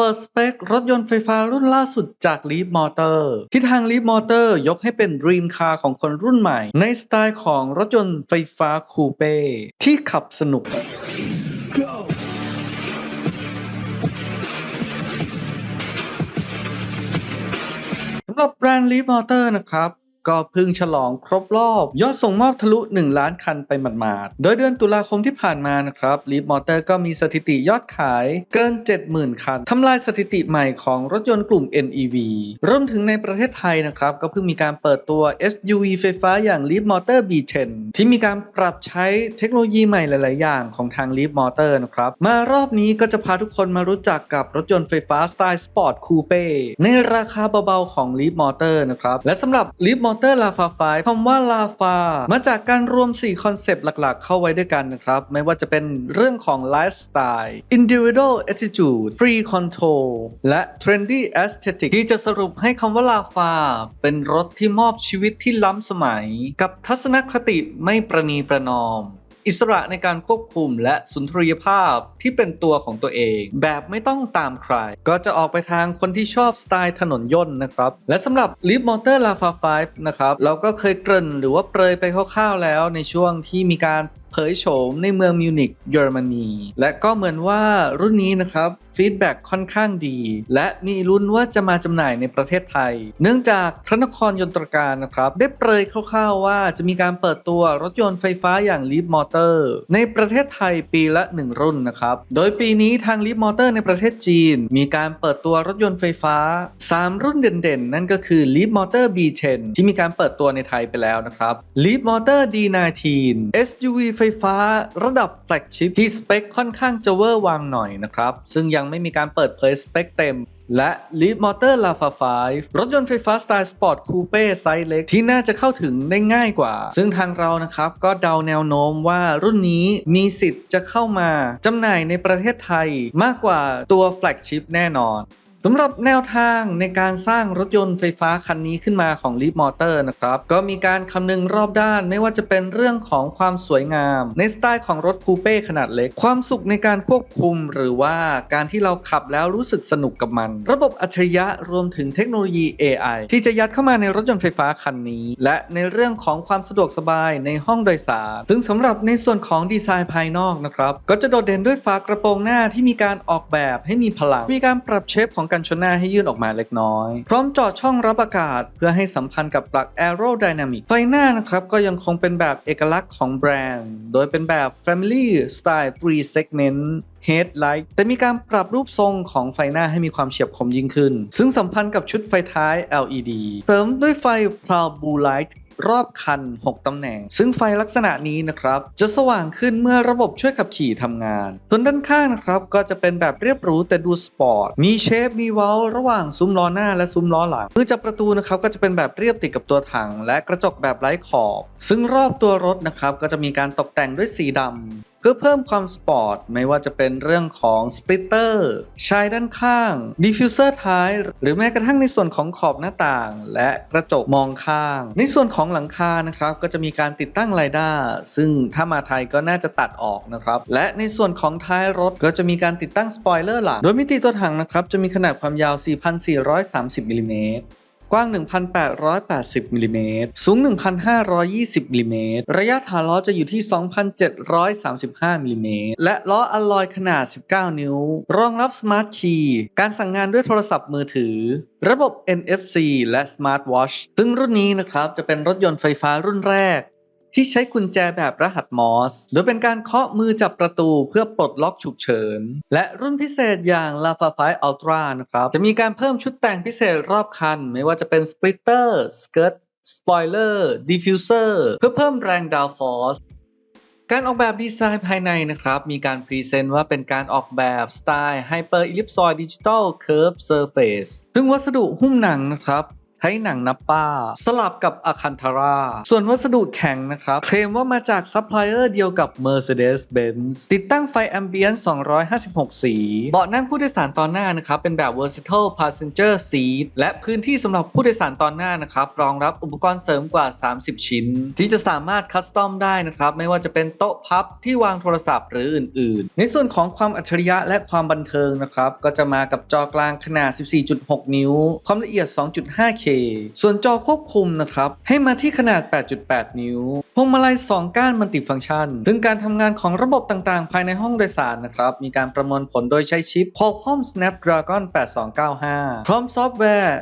เปิดสเปครถยนต์ไฟฟ้ารุ่นล่าสุดจาก Leap Motor ที่ทาง Leap Motor ยกให้เป็น Dream Car ของคนรุ่นใหม่ ในสไตล์ของรถยนต์ไฟฟ้าคูเป้ที่ขับสนุกสำหรับแบรนด์ Leap Motor นะครับ ก็เพิ่งฉลองครบรอบ ยอดส่งมอบทะลุ 1 ล้านคันไปหมาดๆ โดยเดือนตุลาคมที่ผ่านมานะครับ Leap Motor ก็มีสถิติยอดขายเกิน 70,000 คัน ทำลายสถิติใหม่ของรถยนต์กลุ่ม NEV รวมถึงในประเทศไทยนะครับ ก็เพิ่งมีการเปิดตัว SUV ไฟฟ้าอย่าง Leap Motor B10 ที่มีการปรับใช้เทคโนโลยีใหม่หลาย ๆ อย่างของทาง Leap Motor นะครับ มารอบนี้ก็จะพาทุกคนมารู้จักกับรถยนต์ไฟฟ้าสไตล์สปอร์ตคูเป้ในราคาเบา ๆ ของ Leap Motor นะครับ และสำหรับ Leap Motor Lava 5คำว่าลาฟามาจากการรวม 4 คอนเซปต์หลักๆ เข้าไว้ด้วยกันนะครับ ไม่ว่าจะเป็นเรื่องของไลฟ์สไตล์ Individual Attitude Free Control และ Trendy Aesthetic ที่จะสรุปให้คำว่าลาฟา เป็นรถที่มอบชีวิตที่ล้ำสมัย กับทัศนคติไม่ประนีประนอม อิสระในการควบคุมและสุนทรียภาพที่เป็นตัวของตัวเอง แบบไม่ต้องตามใคร ก็จะออกไปทางคนที่ชอบสไตล์ถนนย่นนะครับ และสำหรับ Leap Motor l a f a 5นะครับ เราก็เคยเกริ่นหรือว่าเปรยไปคร่าวๆแล้วในช่วงที่มีการเผยโฉมในเมืองมิวนิกเยอรมนี และก็เหมือนว่ารุ่นนี้นะครับฟีดแบ็ค่อนข้างดี และมีลุ้นว่าจะมาจำหน่ายในประเทศไทย เนื่องจากพระนครยนตรการนะครับได้เปรยคร่าวๆว่าจะมีการเปิดตัวรถยนต์ไฟฟ้าอย่าง Leap Motor ในประเทศไทยปีละ 1 รุ่นนะครับ โดยปีนี้ทาง Leap Motor ในประเทศจีน มีการเปิดตัวรถยนต์ไฟฟ้า 3 รุ่นเด่นๆ นั่นก็คือ Leap Motor B10 ที่มีการเปิดตัวในไทยไปแล้วนะครับ Leap Motor D19 SUV ไฟฟ้าระดับแฟลกชิพที่สเปคค่อนข้างจะเวอร์วังหน่อยนะครับ ซึ่งยังไม่มีการเปิดเผยสเปคเต็ม และ Leap Motor Lava 5รถยนต์ไฟฟ้าสไตล์สปอร์ตคูเป้ไซส์เล็กที่น่าจะเข้าถึงได้ง่ายกว่า ซึ่งทางเรานะครับก็เดาแนวโน้มว่ารุ่นนี้มีสิทธิ์จะเข้ามาจำหน่ายในประเทศไทยมากกว่าตัวแฟลกชิพแน่นอน สำหรับแนวทางในการสร้างรถยนต์ไฟฟ้าคันนี้ขึ้นมาของ Leap Motor นะครับ ก็มีการคำนึงรอบด้านไม่ว่าจะเป็นเรื่องของความสวยงาม ในสไตล์ของรถคูเป้ขนาดเล็ก ความสุขในการควบคุม หรือว่าการที่เราขับแล้วรู้สึกสนุกกับมัน ระบบอัจฉริยะรวมถึงเทคโนโลยี AI ที่จะยัดเข้ามาในรถยนต์ไฟฟ้าคันนี้ และในเรื่องของความสะดวกสบายในห้องโดยสารซึ่งสำหรับในส่วนของดีไซน์ภายนอกนะครับก็จะโดดเด่นด้วยฝากระโปรงหน้าที่มีการออกแบบให้มีพลัง มีการปรับเชฟของกันชนหน้าให้ยื่นออกมาเล็กน้อย พร้อมจาะช่องรับอากาศ เพื่อให้สัมพันธ์กับปลั๊ก Aerodynamic ไฟหน้านะครับก็ยังคงเป็นแบบเอกลักษณ์ของแบรนด์ โดยเป็นแบบ Family Style 3 Segment Headlight แต่มีการปรับรูปทรงของไฟหน้าให้มีความเฉียบคมยิ่งขึ้น ซึ่งสัมพันธ์กับชุดไฟท้าย LED เสริมด้วยไฟ Proud Blue Light รอบคัน 6 ตำแหน่ง ซึ่งไฟลักษณะนี้นะครับจะสว่างขึ้นเมื่อระบบช่วยขับขี่ทำงาน ส่วนด้านข้างนะครับก็จะเป็นแบบเรียบหรูแต่ดูสปอร์ต มีเชฟ มีเว้า ระหว่างซุ้มล้อหน้าและซุ้มล้อหลังมือจับประตูนะครับก็จะเป็นแบบเรียบติดกับตัวถัง และกระจกแบบไร้ขอบ ซึ่งรอบตัวรถนะครับก็จะมีการตกแต่งด้วยสีดำเพื่อเพิ่มความสปอร์ตไม่ว่าจะเป็นเรื่องของสปริตเตอร์ชายด้านข้างดิฟฟิวเซอร์ท้าย หรือแม้กระทั่งในส่วนของขอบหน้าต่าง และกระจกมองข้าง ในส่วนของหลังคานะครับก็จะมีการติดตั้งไรด้าซึ่งถ้ามาไทยก็น่าจะตัดออกนะครับและในส่วนของท้ายรถก็จะมีการติดตั้งสปอยเลอร์หลังโดยมิติตัวถังนะครับจะมีขนาดความยาว 4,430มิลลิเมตร กว้าง 1,880มิลลิเมตรสูง 1,520มิลลิเมตรระยะฐานล้อจะอยู่ที่ 2,735มิลลิเมตรและล้ออลลอยขนาด 19 นิ้ว รองรับสมาร์ทคีย์การสั่งงานด้วยโทรศัพท์มือถือ ระบบ NFC และ Smart Watch ซึ่งรุ่นนี้นะครับจะเป็นรถยนต์ไฟฟ้ารุ่นแรก ที่ใช้กุญแจแบบรหัสมอส โดยเป็นการเคาะมือจับประตูเพื่อปลดล็อกฉุกเฉิน และรุ่นพิเศษอย่าง Lava 5 Ultra นะครับ จะมีการเพิ่มชุดแต่งพิเศษรอบคัน ไม่ว่าจะเป็น Splitter Skirt Spoiler Diffuser เพื่อเพิ่มแรงดาวฟอร์สการออกแบบดีไซน์ภายในนะครับ มีการพรีเซนต์ว่าเป็นการออกแบบสไตล์ Hyper Ellipsoid Digital Curve Surface ซึ่งวัสดุหุ้มหนังนะครับ ไทหนังนับป้า สลับกับอาคันธารา ส่วนวัสดุแข็งนะครับ เคลมว่ามาจากซัพพลายเออร์เดียวกับ Mercedes-Benz ติดตั้งไฟแอมเบียน256 สี เบาะนั่งผู้โดยสารตอนหน้านะครับ เป็นแบบ Versatile Passenger Seat และพื้นที่สำหรับผู้โดยสารตอนหน้านะครับ รองรับอุปกรณ์เสริมกว่า 30 ชิ้น ที่จะสามารถคัสตอมได้นะครับ ไม่ว่าจะเป็นโต๊ะพับที่วางโทรศัพท์หรืออื่น ๆ ในส่วนของความอัจฉริยะและความบันเทิงนะครับก็จะมากับจอกลางขนาด 14.6 นิ้ว ความละเอียด 2.5K ส่วนจอควบคุมนะครับ ให้มาที่ขนาด 8.8 นิ้ว พวงมาลัย 2 ก้านมัลติฟังก์ชันซึ่งการทำงานของระบบต่างๆ ภายในห้องโดยสารนะครับ มีการประมวลผลโดยใช้ชิป Qualcomm Snapdragon 8295 พร้อมซอฟต์แวร์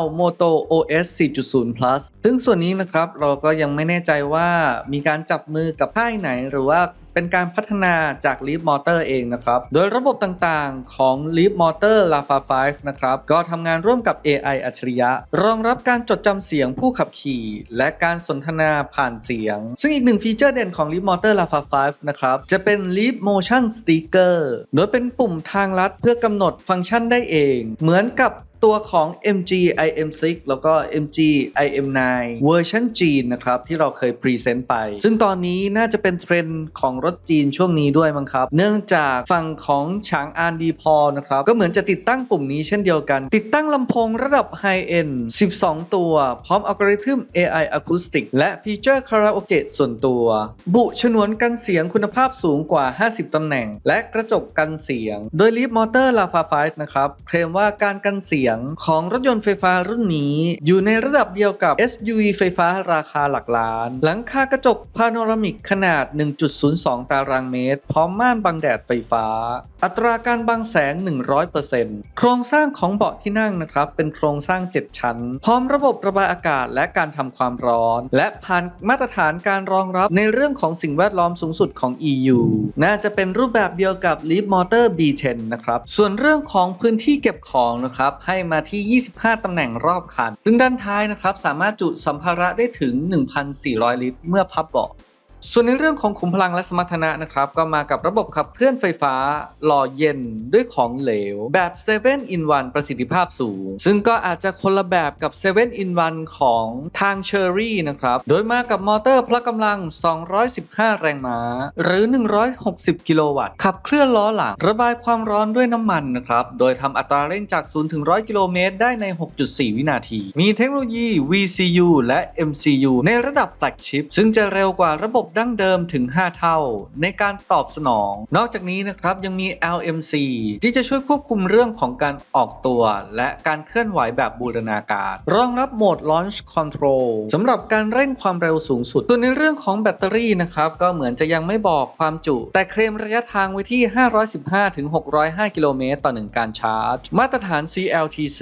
L Moto OS 4.0 Plus ซึ่งส่วนนี้นะครับเราก็ยังไม่แน่ใจว่ามีการจับมือกับค่ายไหนหรือว่า เป็นการพัฒนาจาก Leap Motor เองนะครับ โดยระบบต่างๆของ Leap Motor Lava 5 นะครับ ก็ทำงานร่วมกับ AI อัจฉริยะ รองรับการจดจำเสียงผู้ขับขี่ และการสนทนาผ่านเสียง ซึ่งอีกหนึ่งฟีเจอร์เด่นของ Leap Motor Lava 5 นะครับ จะเป็น Leap Motion Sticker โดยเป็นปุ่มทางลัดเพื่อกำหนดฟังก์ชันได้เอง เหมือนกับ ตัวของ MG IM6 แล้วก็ MG IM9 เวอร์ชันจีนนะครับ ที่เราเคยพรีเซนต์ไป ซึ่งตอนนี้น่าจะเป็นเทรนด์ของรถจีนช่วงนี้ด้วยมั้งครับ เนื่องจากฝั่งของฉางอานดีพอนะครับ ก็เหมือนจะติดตั้งปุ่มนี้เช่นเดียวกัน ติดตั้งลำโพงระดับไฮเอ็น12 ตัว พร้อมอัลกอริทึม AI Acoustic และฟีเจอร์คาราโอเกะส่วนตัว บุฉนวนกันเสียงคุณภาพสูงกว่า 50 ตำแหน่ง และกระจกกันเสียง โดย Leap Motor Lava 5นะครับเคลมว่าการกันเสียงของรถยนต์ไฟฟ้ารุ่นนี้ อยู่ในระดับเดียวกับ SUV ไฟฟ้าราคาหลักล้าน หลังคากระจกพาโนรามิกขนาด 1.02 ตารางเมตร พร้อมม่านบังแดดไฟฟ้า อัตราการบังแสง 100%โครงสร้างของเบาะที่นั่งนะครับ เป็นโครงสร้าง 7 ชั้น พร้อมระบบระบายอากาศและการทำความร้อน และผ่านมาตรฐานการรองรับในเรื่องของสิ่งแวดล้อมสูงสุดของ EU น่าจะเป็นรูปแบบเดียวกับ Leap Motor B10 นะครับ ส่วนเรื่องของพื้นที่เก็บของนะครับให้มาที่ 25 ตำแหน่งรอบคันซึ่งด้านท้ายนะครับสามารถจุสัมภาระได้ถึง 1,400 ลิตร เมื่อพับเบาะ ส่วนในเรื่องของขุมพลังและสมรรถนะนะครับ ก็มากับระบบขับเคลื่อนไฟฟ้า หล่อเย็นด้วยของเหลว แบบ 7 in 1 ประสิทธิภาพสูง ซึ่งก็อาจจะคนละแบบกับ 7 in 1 ของทาง Cherry นะครับ โดยมากับมอเตอร์พละกำลัง 215 แรงม้า หรือ 160 กิโลวัตต์ ขับเคลื่อนล้อหลัง ระบายความร้อนด้วยน้ำมันนะครับ โดยทำอัตราเร่งจาก 0 ถึง 100 กิโลเมตร ได้ใน 6.4 วินาที มีเทคโนโลยี VCU และ MCU ในระดับแฟลกชิพซึ่งจะเร็วกว่าระบบดั้งเดิมถึง 5 เท่า ในการตอบสนอง นอกจากนี้นะครับยังมี LMC ที่จะช่วยควบคุมเรื่องของการออกตัว และการเคลื่อนไหวแบบบูรณาการ รองรับโหมด Launch Control สำหรับการเร่งความเร็วสูงสุดส่วนในเรื่องของแบตเตอรี่นะครับก็เหมือนจะยังไม่บอกความจุ แต่เคลมระยะทางไว้ที่ 515ถึง605 กิโลเมตรต่อ 1 การชาร์จ มาตรฐาน CLTC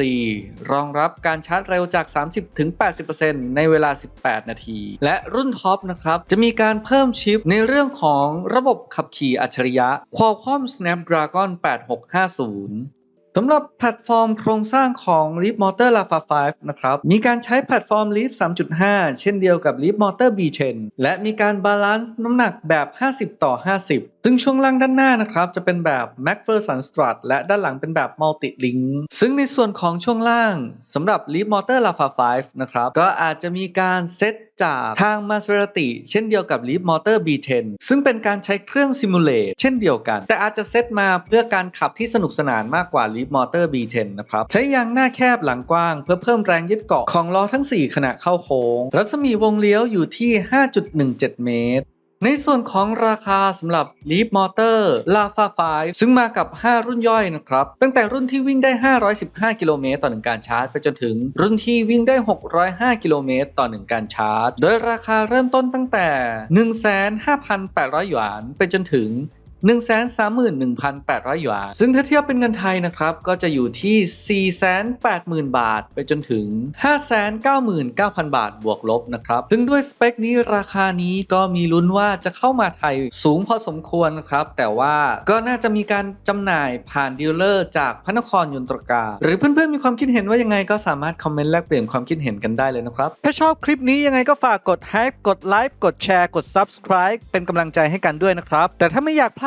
รองรับการชาร์จเร็วจาก 30ถึง80%ในเวลา 18 นาที และรุ่นท็อปนะครับจะมีการเพิ่มชิปในเรื่องของระบบขับขี่อัจฉริยะ Qualcomm Snapdragon 8650สำหรับแพลตฟอร์มโครงสร้างของ Leap Motor Lava 5 นะครับ มีการใช้แพลตฟอร์ม Leap 3.5 เช่นเดียวกับ Leap Motor B10 และมีการบาลานซ์น้ำหนักแบบ 50 ต่อ 50ซึ่งช่วงล่างด้านหน้านะครับจะเป็นแบบ MacPherson Strut และด้านหลังเป็นแบบ Multi Link ซึ่งในส่วนของช่วงล่างสำหรับ Leap Motor Lava 5 นะครับ ก็อาจจะมีการเซตจากทาง Maserati เช่นเดียวกับ Leap Motor B10 ซึ่งเป็นการใช้เครื่องซิมูเลตเช่นเดียวกัน แต่อาจจะเซตมาเพื่อการขับที่สนุกสนานมากกว่า Leap Motor B10 นะครับ ใช้ยางหน้าแคบหลังกว้าง เพื่อเพิ่มแรงยึดเกาะของล้อทั้ง 4 ขณะเข้าโค้งรัศมีวงเลี้ยวอยู่ที่ 5.17 เมตร ในส่วนของราคาสำหรับ Leap Motor Lava 5 ซึ่งมากับ 5 รุ่นย่อยนะครับ ตั้งแต่รุ่นที่วิ่งได้ 515 กิโลเมตรต่อ 1 การชาร์จ ไปจนถึงรุ่นที่วิ่งได้ 605 กิโลเมตรต่อ 1 การชาร์จ โดยราคาเริ่มต้นตั้งแต่ 15,800 หยวน ไปจนถึง 131,800 หยวน ซึ่งถ้าเทียบเป็นเงินไทยนะครับ ก็จะอยู่ที่ 480,000 บาท ไปจนถึง 599,000 บาทบวกลบนะครับ ซึ่งด้วยสเปคนี้ราคานี้ก็มีลุ้นว่าจะเข้ามาไทยสูงพอสมควรนะครับ แต่ว่าก็น่าจะมีการจำหน่ายผ่านดีลเลอร์จากพระนครยนตรกา หรือเพื่อนๆมีความคิดเห็นว่ายังไงก็สามารถคอมเมนต์แลกเปลี่ยนความคิดเห็นกันได้เลยนะครับ ถ้าชอบคลิปนี้ยังไงก็ฝากกด h กดไลค์กดแชร์กด Subscribe เป็นกำลังใจให้กันด้วยนะครับแต่ถ้าไม่อยากพล